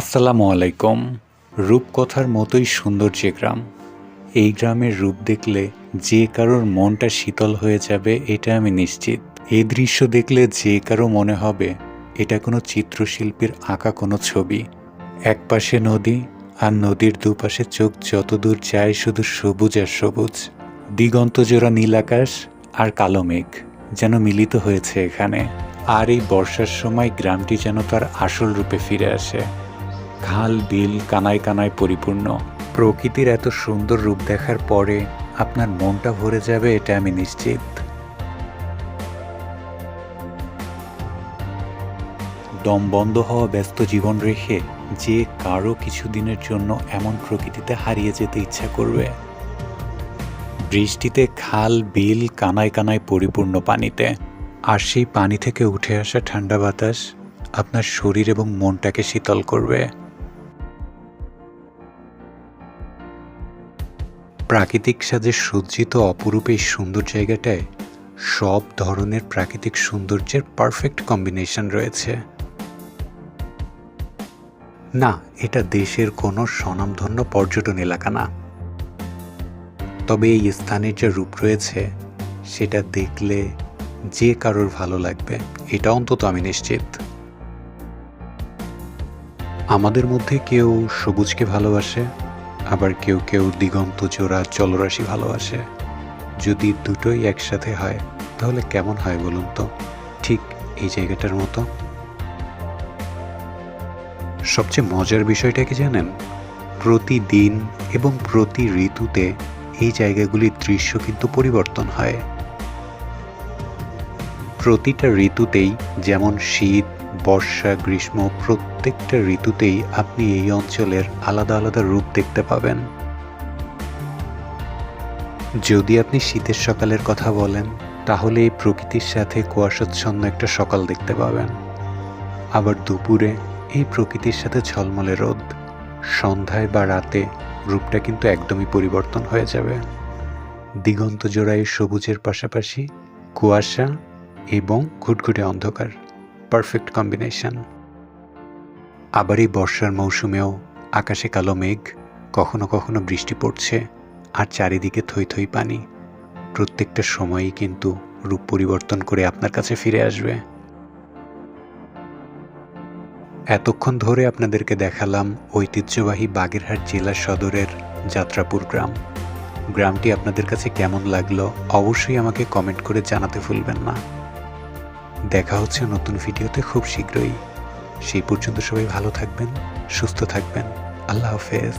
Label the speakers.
Speaker 1: আসসালামু আলাইকুম। রূপকথার মতোই সুন্দর যে গ্রাম। এই গ্রামের রূপ দেখলে যে কারোর মনটা শীতল হয়ে যাবে, এটা আমি নিশ্চিত। এই দৃশ্য দেখলে যে কারও মনে হবে, এটা কোনো চিত্রশিল্পীর আঁকা কোনো ছবি। এক পাশে নদী আর নদীর দুপাশে চোখ যতদূর যায় শুধু সবুজ আর সবুজ। দিগন্ত জোড়া নীল আকাশ আর কালো মেঘ যেন মিলিত হয়েছে এখানে। আর এই বর্ষার সময় গ্রামটি যেন তার আসল রূপে ফিরে আসে। খাল, বিল কানায় কানায় পরিপূর্ণ। প্রকৃতির এত সুন্দর রূপ দেখার পরে আপনার মনটা ভরে যাবে, এটা আমি নিশ্চিত। দম বন্ধ হওয়া ব্যস্ত জীবন রেখে যে কারও কিছুদিনের জন্য এমন প্রকৃতিতে হারিয়ে যেতে ইচ্ছা করবে। বৃষ্টিতে খাল, বিল কানায় কানায় পরিপূর্ণ পানিতে। আর সেই পানি থেকে উঠে আসা ঠান্ডা বাতাস আপনার শরীর এবং মনটাকে শীতল করবে। প্রাকৃতিক সাজে সজ্জিত অপরূপ এই সুন্দর জায়গাটায় সব ধরনের প্রাকৃতিক সৌন্দর্যের পারফেক্ট কম্বিনেশন রয়েছে। না, এটা দেশের কোনো স্বনামধন্য পর্যটন এলাকা না। তবে এই স্থানের যে রূপ রয়েছে, সেটা দেখলে যে কারোর ভালো লাগবে, এটা অন্তত আমি নিশ্চিত। আমাদের মধ্যে কেউ সবুজকে ভালোবাসে আবার কেউ কেউ দিগন্ত, জোড়া জলরাশি ভালোবাসে। যদি দুটোই একসাথে হয়, তাহলে কেমন হয় বলুন তো? ঠিক এই জায়গাটার মতো? সবচেয়ে মজার বিষয়টা কি জানেন? প্রতিদিন এবং প্রতি ঋতুতে এই জায়গাগুলির দৃশ্য কিন্তু পরিবর্তন হয়। প্রতিটা ঋতুতেই যেমন শীত বর্ষা, গ্রীষ্ম প্রত্যেকটা ঋতুতেই আপনি এই অঞ্চলের আলাদা আলাদা রূপ দেখতে পাবেন। যদি আপনি শীতের সকালের কথা বলেন, তাহলে এই প্রকৃতির সাথে কুয়াশাচ্ছন্ন একটা সকাল দেখতে পাবেন। আবার দুপুরে এই প্রকৃতির সাথে ঝলমলে রোদ। সন্ধ্যায় বা রাতে রূপটা কিন্তু একদমই পরিবর্তন হয়ে যাবে। দিগন্ত জোড়ায় সবুজের পাশাপাশি কুয়াশা এবং ঘুটঘুটে অন্ধকার। পারফেক্ট কম্বিনেশন আবার এই বর্ষার মৌসুমেও আকাশে কালো মেঘ, কখনো কখনো বৃষ্টি পড়ছে আর চারিদিকে থই থই পানি। প্রত্যেকটা সময়ই কিন্তু রূপ পরিবর্তন করে আপনার কাছে ফিরে আসবে। এতক্ষণ ধরে আপনাদেরকে দেখালাম ঐতিহ্যবাহী বাগেরহাট জেলা সদরের যাত্রাপুর গ্রাম। গ্রামটি আপনাদের কাছে কেমন লাগল অবশ্যই আমাকে কমেন্ট করে জানাতে ভুলবেন না। দেখা হচ্ছে নতুন ভিডিওতে খুব শীঘ্রই। সেই পর্যন্ত সবাই ভালো থাকবেন, সুস্থ থাকবেন। আল্লাহ হাফেজ।